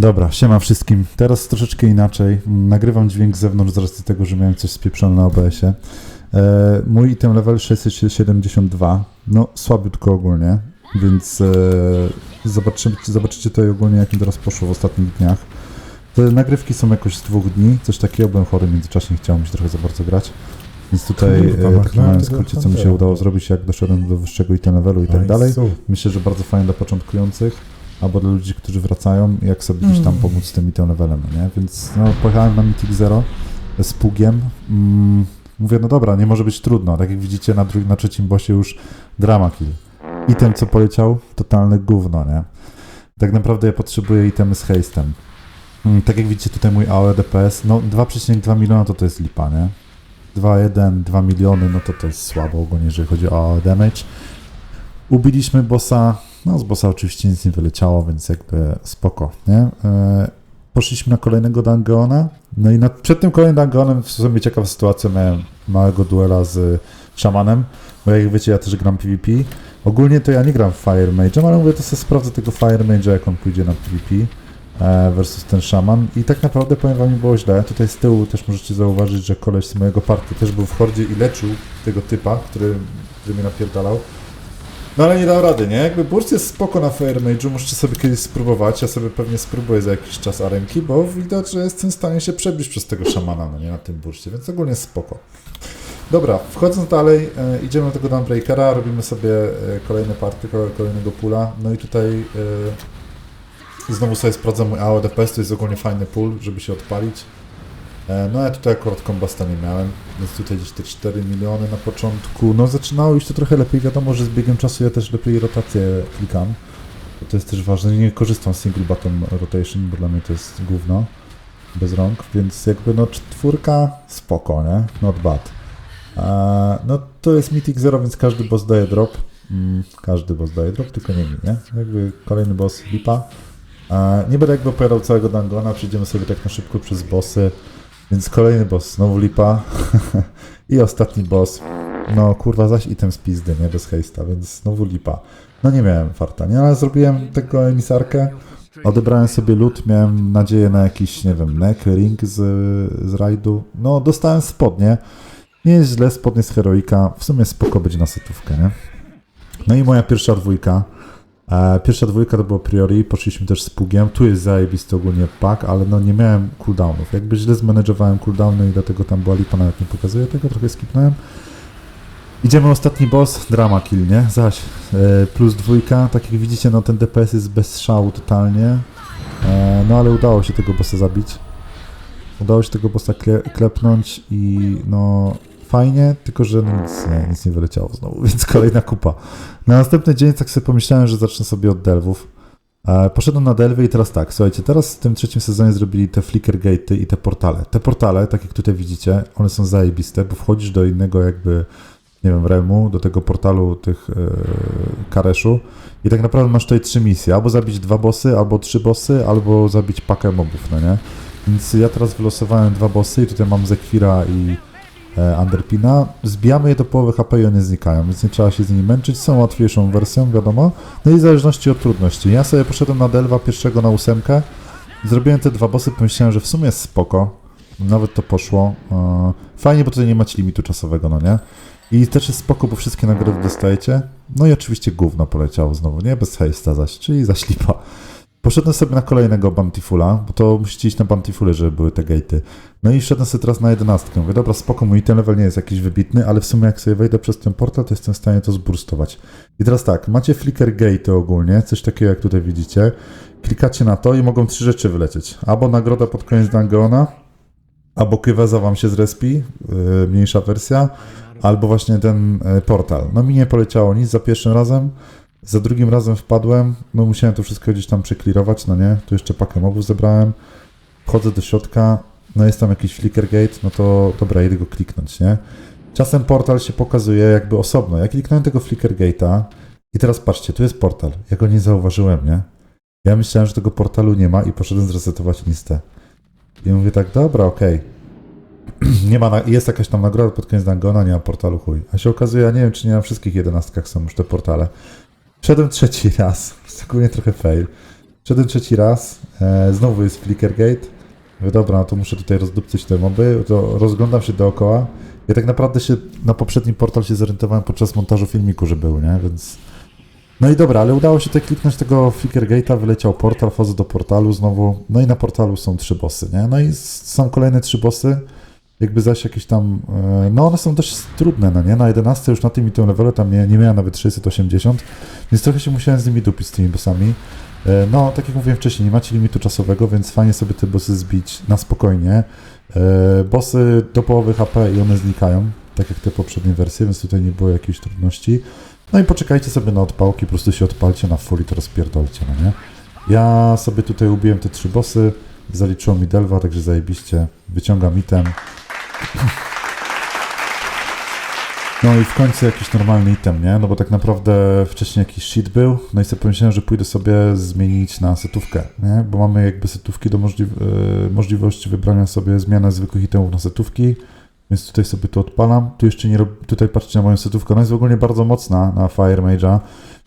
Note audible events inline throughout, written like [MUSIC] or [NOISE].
Dobra, siema wszystkim. Teraz troszeczkę inaczej. Nagrywam dźwięk z zewnątrz z racji tego, że miałem coś spieprzone na OBS-ie. E, mój item level 672. No, słabiutko ogólnie, więc e, zobaczycie, zobaczycie tutaj ogólnie, jak mi teraz poszło w ostatnich dniach. Te nagrywki są jakoś z dwóch dni, coś takiego, byłem chory w międzyczasie, nie chciało mi się trochę za bardzo grać. Więc tutaj Kurwa, e, taki małym tego skrócie, co mi się udało zrobić, jak doszedłem do wyższego item levelu i tak dalej. Nice. Myślę, że bardzo fajne dla początkujących, albo dla ludzi, którzy wracają, jak sobie gdzieś tam Mm. pomóc z tym item levelem, no nie? Więc no, pojechałem na Mythic Zero z pługiem. Mm, mówię, no dobra, nie może być trudno. Tak jak widzicie, na, drugim, na trzecim bossie już drama kill. Item, co poleciał, totalne gówno, nie? Tak naprawdę ja potrzebuję itemy z hastem. Mm, tak jak widzicie tutaj mój AOE DPS, no 2,2 miliona to to jest lipa, nie? 2,1, 2 miliony, no to to jest słabo ogólnie, jeżeli chodzi o AOE damage. Ubiliśmy bossa, no z bossa oczywiście nic nie wyleciało, więc jakby spoko, nie? E, poszliśmy na kolejnego dungeona, no i na, przed tym kolejnym dungeonem w sumie ciekawa sytuacja, miałem małego duela z szamanem, bo jak wiecie ja też gram PvP. Ogólnie to ja nie gram Fire Mage'em, ale mówię, to sobie sprawdzę tego Fire Mage'a, jak on pójdzie na PvP e, versus ten szaman i tak naprawdę powiem wam, mi było źle. Tutaj z tyłu też możecie zauważyć, że koleś z mojego party też był w hordzie i leczył tego typa, który, który mnie napierdalał. No ale nie dał rady, nie? Jakby burst jest spoko na Fire Mage'u, możecie sobie kiedyś spróbować, ja sobie pewnie spróbuję za jakiś czas arenki, bo widać, że jestem w stanie się przebić przez tego szamana, no nie, na tym burście, więc ogólnie spoko. Dobra, wchodząc dalej, e, idziemy do tego Dawnbreakera, robimy sobie e, kolejne party, kole- kolejnego pula, no i tutaj e, znowu sobie sprawdzam mój AO DPS, to jest ogólnie fajny pool, żeby się odpalić. E, no ja tutaj akurat kombasta nie miałem, więc tutaj gdzieś te 4 miliony na początku. No zaczynało iść to trochę lepiej, wiadomo, że z biegiem czasu ja też lepiej rotację klikam. To jest też ważne, nie korzystam z single button rotation, bo dla mnie to jest gówno, bez rąk, więc jakby no czwórka spoko, nie? Not bad. E, no to jest Mythic Zero, więc każdy boss daje drop. Mm, każdy boss daje drop, tylko nie mi, nie? Jakby kolejny boss lipa. E, nie będę jakby opowiadał całego Dangona, przejdziemy sobie tak na szybko przez bossy. Więc kolejny boss, znowu lipa. [LAUGHS] I ostatni boss. No kurwa, zaś item z pizdy, nie? Bez hejsta, więc znowu lipa. No nie miałem farta, nie? Ale zrobiłem tego emisarkę. Odebrałem sobie loot, miałem nadzieję na jakiś, nie wiem, neck, ring z, z rajdu. No dostałem spodnie. Nie jest źle, spodnie z heroika. W sumie spoko być na setówkę, nie? No i moja pierwsza dwójka. E, pierwsza dwójka to było priori, poszliśmy też z pugiem. Tu jest zajebisty ogólnie pack, ale no nie miałem cooldownów. Jakby źle zmanagowałem cooldowny i dlatego tam była lipa, nawet nie pokazuję tego, trochę skipnąłem. Idziemy ostatni boss, drama kill, nie? Zaś e, plus dwójka, tak jak widzicie, no ten DPS jest bez szału totalnie. E, no ale udało się tego bossa zabić. Udało się tego bossa kle, klepnąć i no fajnie, tylko że no nic, nie, nic nie wyleciało znowu, [LAUGHS] więc kolejna kupa. Na następny dzień tak sobie pomyślałem, że zacznę sobie od delwów. E, poszedłem na delwy i teraz tak, słuchajcie, teraz w tym trzecim sezonie zrobili te flicker gate'y i te portale. Te portale, tak jak tutaj widzicie, one są zajebiste, bo wchodzisz do innego jakby, nie wiem, remu, do tego portalu tych e, kareszu i tak naprawdę masz tutaj trzy misje, albo zabić dwa bossy, albo trzy bossy, albo zabić pakę mobów, no nie? Więc ja teraz wylosowałem dwa bossy i tutaj mam Zekwira i Underpina. Zbijamy je do połowy HP i one znikają, więc nie trzeba się z nimi męczyć. Są łatwiejszą wersją, wiadomo. No i w zależności od trudności. Ja sobie poszedłem na Delva pierwszego na ósemkę. Zrobiłem te dwa bossy, pomyślałem, że w sumie jest spoko. Nawet to poszło. E, Fajnie, bo tutaj nie macie limitu czasowego, no nie? I też jest spoko, bo wszystkie nagrody dostajecie. No i oczywiście gówno poleciało znowu, nie? Bez hejsta zaś, czyli zaślipa. Poszedłem sobie na kolejnego Bountifula, bo to musicie iść na Bountifule, żeby były te gate'y. No i szedłem sobie teraz na jedenastkę. Mówię, dobra, spoko, mój ten level nie jest jakiś wybitny, ale w sumie jak sobie wejdę przez ten portal, to jestem w stanie to zburstować. I teraz tak, macie flicker gate ogólnie, coś takiego jak tutaj widzicie. Klikacie na to i mogą trzy rzeczy wylecieć. Albo nagroda pod koniec Dungeona, albo Kyweza wam się zrespi, yy, mniejsza wersja, albo właśnie ten yy, portal. No mi nie poleciało nic za pierwszym razem. Za drugim razem wpadłem, no musiałem to wszystko gdzieś tam przeklirować, no nie? Tu jeszcze pakę mobów zebrałem. Wchodzę do środka, no jest tam jakiś flicker gate, no to dobra, idę go kliknąć, nie? Czasem portal się pokazuje jakby osobno. Ja kliknąłem tego flicker gate'a i teraz patrzcie, tu jest portal. Ja go nie zauważyłem, nie? Ja myślałem, że tego portalu nie ma i poszedłem zresetować listę. I mówię tak, dobra, okej. [CLEARS THROAT] nie ma, jest jakaś tam nagroda pod koniec Dangona, nie ma portalu, chuj. A się okazuje, ja nie wiem, czy nie na wszystkich jedenastkach są już te portale. Wszedłem trzeci raz, [LAUGHS] szczególnie trochę fail. Szedłem trzeci raz, e, znowu jest Flickergate. Mówię, dobra, no to muszę tutaj rozdupcyć te moby, to rozglądam się dookoła. Ja tak naprawdę się na poprzednim portal się zorientowałem podczas montażu filmiku, że był, nie? Więc... No i dobra, ale udało się tutaj kliknąć tego Flickergate'a, wyleciał portal, wchodzę do portalu znowu, no i na portalu są trzy bossy, nie? No i są kolejne trzy bossy, jakby zaś jakieś tam, e, no one są dość trudne, no nie? Na 11 już na tym i tym levelu tam nie, nie miałem nawet 680, więc trochę się musiałem z nimi dupić, z tymi bossami. E, No, tak jak mówiłem wcześniej, nie macie limitu czasowego, więc fajnie sobie te bossy zbić na spokojnie. E, Bossy do połowy HP i one znikają, tak jak te poprzednie wersje, więc tutaj nie było jakiejś trudności. No i poczekajcie sobie na odpałki, po prostu się odpalcie na full i to rozpierdolcie, no nie? Ja sobie tutaj ubiłem te trzy bossy, zaliczyło mi delwa, także zajebiście, wyciągam item. No i w końcu jakiś normalny item, nie? No bo tak naprawdę wcześniej jakiś shit był, no i sobie pomyślałem, że pójdę sobie zmienić na setówkę, nie? Bo mamy jakby setówki do możli- e, możliwości wybrania sobie zmiany zwykłych itemów na setówki, więc tutaj sobie to odpalam. Tu jeszcze nie rob... tutaj patrzcie na moją setówkę, ona jest w ogóle bardzo mocna na Fire Mage'a,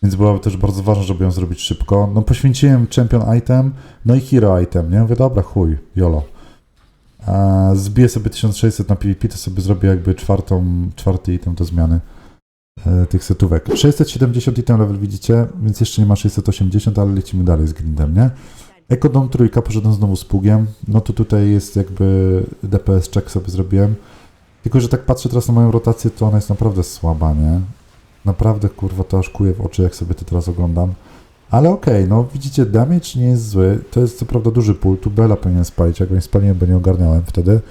więc byłaby też bardzo ważne, żeby ją zrobić szybko. No poświęciłem Champion Item, no i Hero Item, nie? Mówię, dobra, chuj, jolo. Zbiję sobie 1600 na PvP, to sobie zrobię jakby czwartą, czwarty item do zmiany e, tych setówek. 670 item level widzicie, więc jeszcze nie ma 680, ale lecimy dalej z grindem, nie? Ekodom trójka, poszedłem znowu z pługiem, no to tutaj jest jakby DPS check sobie zrobiłem, tylko że tak patrzę teraz na moją rotację, to ona jest naprawdę słaba, nie? Naprawdę, kurwa, to aż kuje w oczy, jak sobie to teraz oglądam. Ale okej, no widzicie, damage nie jest zły. To jest co prawda duży pól. Tu Bela powinien spalić, jak nie spaliłem, bo nie ogarniałem wtedy.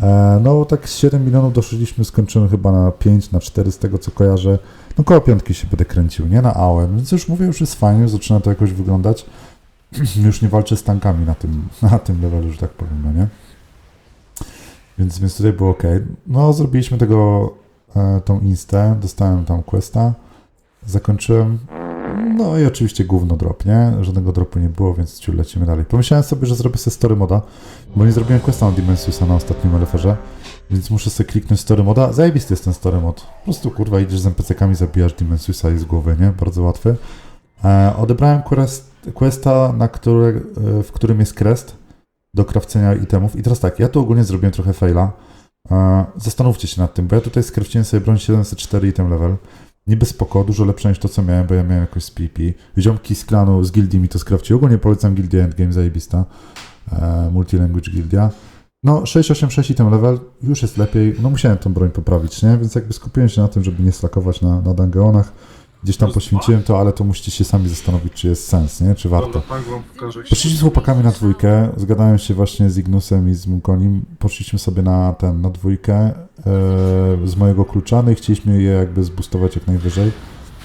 E, no tak z 7 milionów doszliśmy, skończymy chyba na 5, na 4 z tego co kojarzę. No koło piątki się będę kręcił, nie na AOM, więc już mówię, już jest fajnie, już zaczyna to jakoś wyglądać. [CLEARS THROAT] już nie walczę z tankami na tym, [LAUGHS] na tym levelu, że tak powiem, no nie? Więc, więc tutaj było ok. No zrobiliśmy tego, e, tą instaę, dostałem tam questa, zakończyłem. No i oczywiście gówno drop, nie? Żadnego dropu nie było, więc ciu, lecimy dalej. Pomyślałem sobie, że zrobię sobie story moda, bo nie zrobiłem questa na Dimensiusa na ostatnim LFR-ze, więc muszę sobie kliknąć story moda. Zajebisty jest ten story mod. Po prostu kurwa idziesz z NPC-kami, zabijasz Dimensiusa i z głowy, nie? Bardzo łatwy. E, odebrałem quest, questa, na który, e, w którym jest crest do krawcenia itemów. I teraz tak, ja tu ogólnie zrobiłem trochę faila. E, zastanówcie się nad tym, bo ja tutaj skrawciłem sobie broń 704 item level. Niby spoko, dużo lepsze niż to, co miałem, bo ja miałem jakoś z PP. Ziomki z klanu, z gildii mi to skrawciły. Ogólnie polecam gildię Endgame, zajebista. E, multilanguage gildia. No, 686 i ten level już jest lepiej. No, musiałem tą broń poprawić, nie? Więc jakby skupiłem się na tym, żeby nie slakować na, na dungeonach. Gdzieś tam poświęciłem to, ale to musicie się sami zastanowić, czy jest sens, nie? Czy warto. Dobra, tak. Poszliśmy z chłopakami na dwójkę, zgadałem się właśnie z Ignusem i z Mukonim, poszliśmy sobie na ten, na dwójkę e, z mojego klucza, no i chcieliśmy je jakby zbustować jak najwyżej.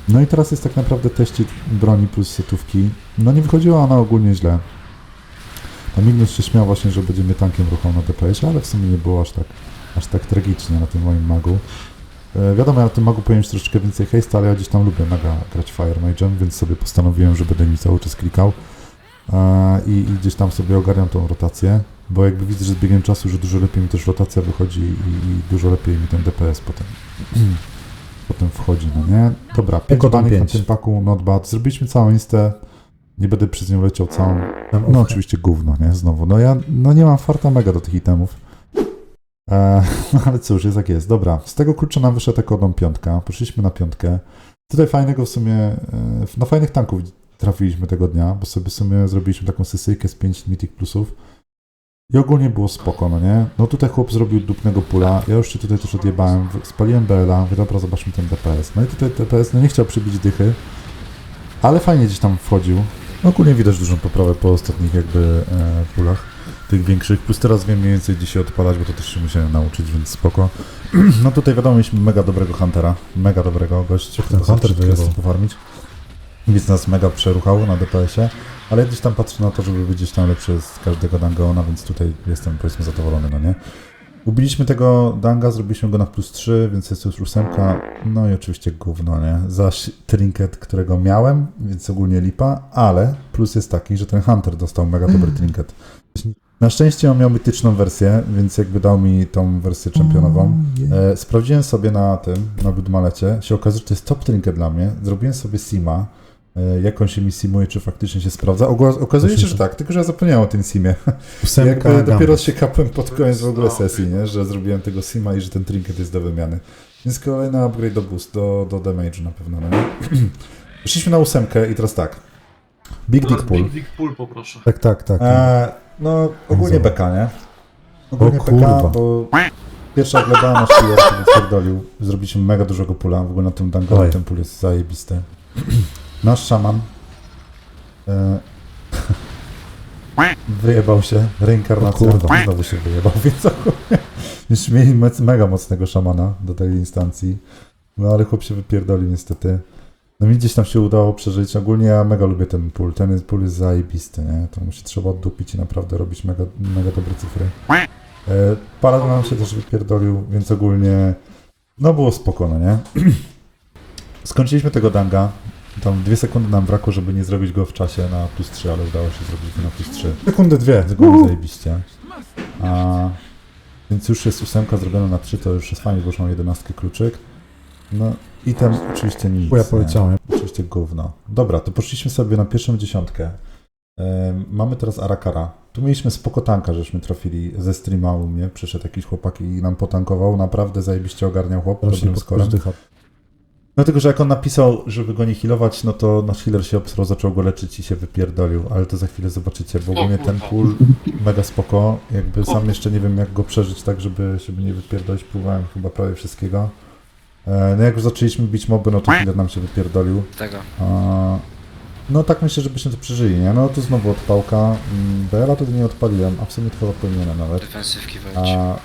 No i teraz jest tak naprawdę teścik broni plus setówki. No nie wychodziła ona ogólnie źle. Tam Ignus się śmiał właśnie, że będzie mnie tankiem ruchał na DPS, ale w sumie nie było aż tak, aż tak tragicznie na tym moim magu. E, wiadomo, ja na tym magu powinien mieć troszeczkę więcej haste, ale ja gdzieś tam lubię mega grać Fire Mage'em, więc sobie postanowiłem, że będę mi cały czas klikał. E, i, i gdzieś tam sobie ogarniam tą rotację, bo jakby widzę, że z biegiem czasu, że dużo lepiej mi też rotacja wychodzi i, i dużo lepiej mi ten DPS potem, [CLEARS THROAT] potem wchodzi, no nie? Dobra, 5 Ekodom banek na tym paku, not bad. Zrobiliśmy całą instaę, nie będę przez nią leciał całą, no oczywiście gówno, nie? Znowu, no ja no nie mam farta mega do tych itemów. E, [LAUGHS] ale cóż, jest jak jest. Dobra, z tego klucza nam wyszedł ekodom piątka, poszliśmy na piątkę. Tutaj fajnego w sumie, no fajnych tanków trafiliśmy tego dnia, bo sobie w sumie zrobiliśmy taką sesyjkę z 5 Mythic Plusów. I ogólnie było spoko, no nie? No tutaj chłop zrobił dupnego pula, ja już się tutaj też odjebałem, spaliłem BLA, mówię, dobra, zobaczmy ten DPS. No i tutaj DPS, no nie chciał przybić dychy, ale fajnie gdzieś tam wchodził. Ogólnie widać dużą poprawę po ostatnich jakby e, pulach, tych większych, plus teraz wiem mniej więcej gdzie się odpalać, bo to też się musiałem nauczyć, więc spoko. [CLEARS THROAT] No tutaj wiadomo, mieliśmy mega dobrego Huntera, mega dobrego gościa, Ten Hunter wyjebał. pofarmić. Więc nas mega przeruchał na DPS-ie, ale gdzieś tam patrzę na to, żeby być gdzieś tam lepszy z każdego Dangeona, więc tutaj jestem powiedzmy zadowolony, no nie? Ubiliśmy tego Danga, zrobiliśmy go na plus 3, więc jest już ósemka, no i oczywiście gówno, nie? Zaś trinket, którego miałem, więc ogólnie lipa, ale plus jest taki, że ten Hunter dostał mega dobry [CLEARS THROAT] trinket. Na szczęście on miał mityczną wersję, więc jakby dał mi tą wersję czempionową. E, sprawdziłem sobie na tym, na Bloodmalecie, się okazało, że to jest top trinket dla mnie. Zrobiłem sobie Sima, e, jak on się mi simuje, czy faktycznie się sprawdza. Ogo- okazuje się, że tak, tylko że ja zapomniałem o tym simie. Ósemka [LAUGHS] Jakby dopiero się kapłem pod koniec w ogóle okej. sesji, nie? że zrobiłem tego sima i że ten trinket jest do wymiany. Więc kolejny upgrade do boost, do, do damage na pewno. No nie? [CLEARS THROAT] Weszliśmy na ósemkę i teraz tak. Big Dick Pool. Big Dick Pool poproszę. Tak, tak, tak. E, no ogólnie beka, nie? Ogólnie O beka, kurwa. bo pierwsza gleba na siłę się wypierdolił. Zrobiliśmy mega dużego pula, w ogóle na tym dungeonie Oj. ten pul jest zajebisty. Nasz szaman e, [LAUGHS] wyjebał się, reinkarnacja, O kurwa. znowu się wyjebał, [LAUGHS] więc ogólnie już mieli mec- mega mocnego szamana do tej instancji. No ale chłop się wypierdolił niestety. No mi gdzieś tam się udało przeżyć. Ogólnie ja mega lubię ten pól. Ten pól jest zajebisty, nie? To musi trzeba oddupić i naprawdę robić mega, mega dobre cyfry. E, Paladin nam się też wypierdolił, więc ogólnie no było spokojno, nie? [CLEARS THROAT] Skończyliśmy tego danga. Tam dwie sekundy nam brakło, żeby nie zrobić go w czasie na plus 3, ale udało się zrobić go na plus 3. Sekundy dwie. Ogólnie zajebiście. A, więc już jest ósemka zrobiona na 3, to już jest fajnie, bo już mam 11 kluczyk. No i tam oczywiście nic. Bo ja nie? poleciałem. Oczywiście gówno. Dobra, to poszliśmy sobie na pierwszą dziesiątkę. Em, mamy teraz Arakara. Tu mieliśmy spoko tanka, żeśmy trafili ze streama u mnie. Przyszedł jakiś chłopak i nam potankował. Naprawdę zajebiście ogarniał chłop, Proszę dobrym skorem. Dlatego, że jak on napisał, żeby go nie healować, no to nasz healer się obsrał, zaczął go leczyć i się wypierdolił, ale to za chwilę zobaczycie, bo ogólnie ten pól mega spoko, jakby sam jeszcze nie wiem jak go przeżyć tak, żeby, żeby nie wypierdolić, próbowałem chyba prawie wszystkiego. E, No jak już zaczęliśmy bić moby, no to healer nam się wypierdolił. Tego. A, No tak myślę, żebyśmy to przeżyli, nie? No tu znowu odpałka, Mm, BL-a wtedy nie odpaliłem, a w sumie chyba powinienem nawet. Defensywki. A,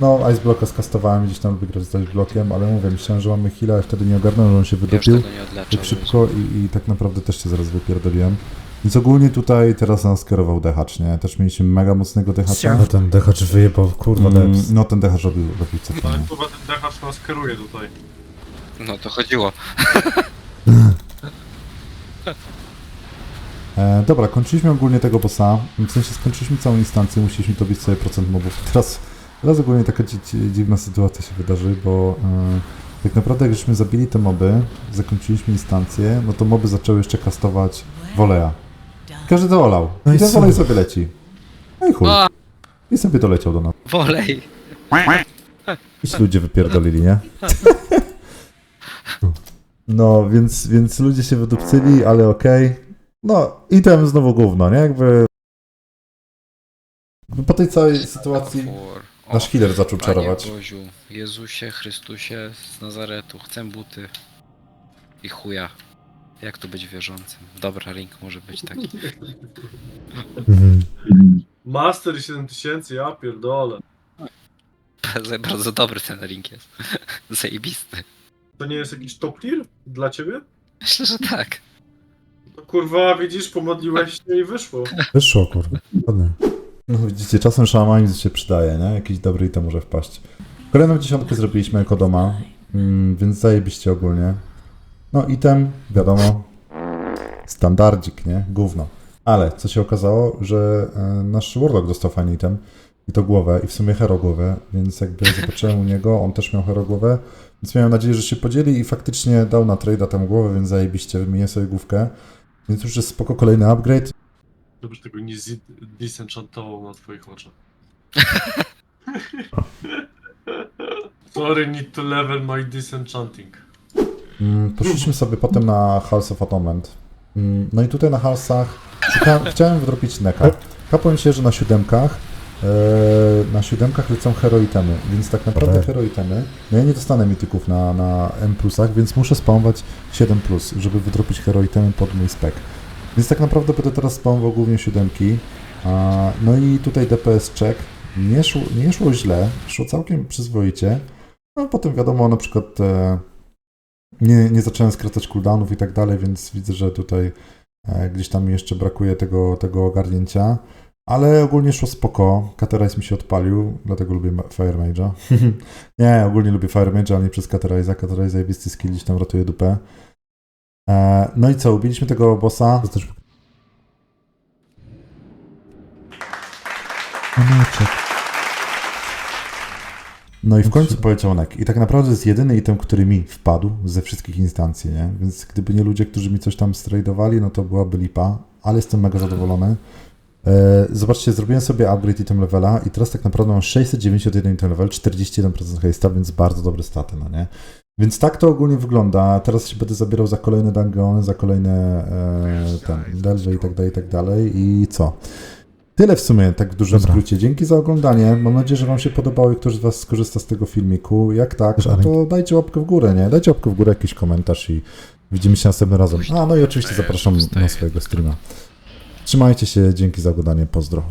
no, Ice Blocka skastowałem, gdzieś tam lubię grać z Ice Blockiem, ale mówię, myślałem, że mamy heal'a, a wtedy nie ogarnąłem, że on się Ja już wydopił tego nie odleczę. tak szybko i, i tak naprawdę też się zaraz wypierdoliłem. Więc ogólnie tutaj teraz nas kierował dehacz, nie? Też mieliśmy mega mocnego dehacza. Ale ten dechacz wyjebał, kurwa, Mm, deps. no ten dehacz robił, robił co Ale chyba ten dechacz nas kieruje tutaj. No to chodziło. [LAUGHS] E, dobra, kończyliśmy ogólnie tego bossa. W sensie skończyliśmy całą instancję, musieliśmy dobić sobie procent mobów. [LAUGHS] Teraz, teraz ogólnie taka dzi dzi- dziwna sytuacja się wydarzy, bo e, tak naprawdę jak żeśmy zabili te moby, zakończyliśmy instancję, no to moby zaczęły jeszcze kastować woleja. Każdy to olał. No I i ten co? wolej sobie leci. No i chuj. A, I sobie doleciał do nas. wolej. I się ludzie wypierdolili, nie? No, więc, więc ludzie się wydupcyli, ale okej. No, i tam znowu gówno, nie? Jakby... Po tej całej sytuacji. O, nasz healer zaczął Panie czarować. Boziu, Jezusie, Chrystusie z Nazaretu, chcę buty. I chuja. Jak tu być wierzącym? Dobra, link może być taki. Master 7000, ja pierdolę. Bardzo dobry ten link jest. [LAUGHS] Zajebisty. To nie jest jakiś top tier dla ciebie? Myślę, że tak. No kurwa, widzisz, pomodliłeś się i wyszło. Wyszło, kurwa. Ładnie. No widzicie, czasem szamanizm się przydaje, nie? Jakiś dobry i to może wpaść. Kolejną dziesiątkę zrobiliśmy jako doma, mm, więc zajebiście ogólnie. No item, wiadomo, standardzik, nie? Gówno. Ale co się okazało, że e, nasz Warlock dostał fajny item i to głowę i w sumie hero głowę, więc jakby zobaczyłem u niego, on też miał hero głowę, więc miałem nadzieję, że się podzieli i faktycznie dał na trade'a tę głowę, więc zajebiście, wymienię sobie główkę. Więc już jest spoko kolejny upgrade. Żebyś tego nie disenchantował na twoich oczach. [LAUGHS] Sorry, need to level my disenchanting. Mm, Poszliśmy sobie potem na House of Atonement. Mm, No i tutaj na Halsach chciałem wydropić neka. Kapłem się, że na siódemkach e, na siódemkach lecą hero itemy, więc tak naprawdę Okej. hero itemy, no ja nie dostanę mityków na, na M plusach, więc muszę spamować 7 plus, żeby wydropić hero itemy pod mój spec. Więc tak naprawdę będę teraz spamował głównie siódemki. No i tutaj DPS check. Nie szło, nie szło źle, szło całkiem przyzwoicie. No potem wiadomo, na przykład e, nie, nie zacząłem skracać cooldownów i tak dalej, więc widzę, że tutaj e, gdzieś tam jeszcze brakuje tego, tego ogarnięcia. Ale ogólnie szło spoko. Caterize mi się odpalił, dlatego lubię Fire Mage'a. [LAUGHS] nie, ogólnie lubię Fire Mage'a, ale nie przez Caterize'a. Caterize zajebisty skill, gdzieś tam ratuje dupę. E, no i co, ubiliśmy tego bossa. Też... No i w końcu poleciał nek. I tak naprawdę jest jedyny item, który mi wpadł ze wszystkich instancji, nie? Więc gdyby nie ludzie, którzy mi coś tam strajdowali, no to byłaby lipa, ale jestem mega zadowolony. E, zobaczcie, zrobiłem sobie upgrade item levela i teraz tak naprawdę mam 691 item level, 41% haste'a, więc bardzo dobre staty, no nie? Więc tak to ogólnie wygląda. Teraz się będę zabierał za kolejne dungeony, za kolejne e, ten, delwy i tak dalej, i tak dalej. I co? Tyle w sumie, tak w dużym Dobra. skrócie. Dzięki za oglądanie. Mam nadzieję, że Wam się podobało i ktoś z Was skorzysta z tego filmiku. Jak tak, no to dajcie łapkę w górę, nie? Dajcie łapkę w górę, jakiś komentarz i widzimy się następnym razem. A, no i oczywiście zapraszam na swojego streama. Trzymajcie się, dzięki za oglądanie, pozdro.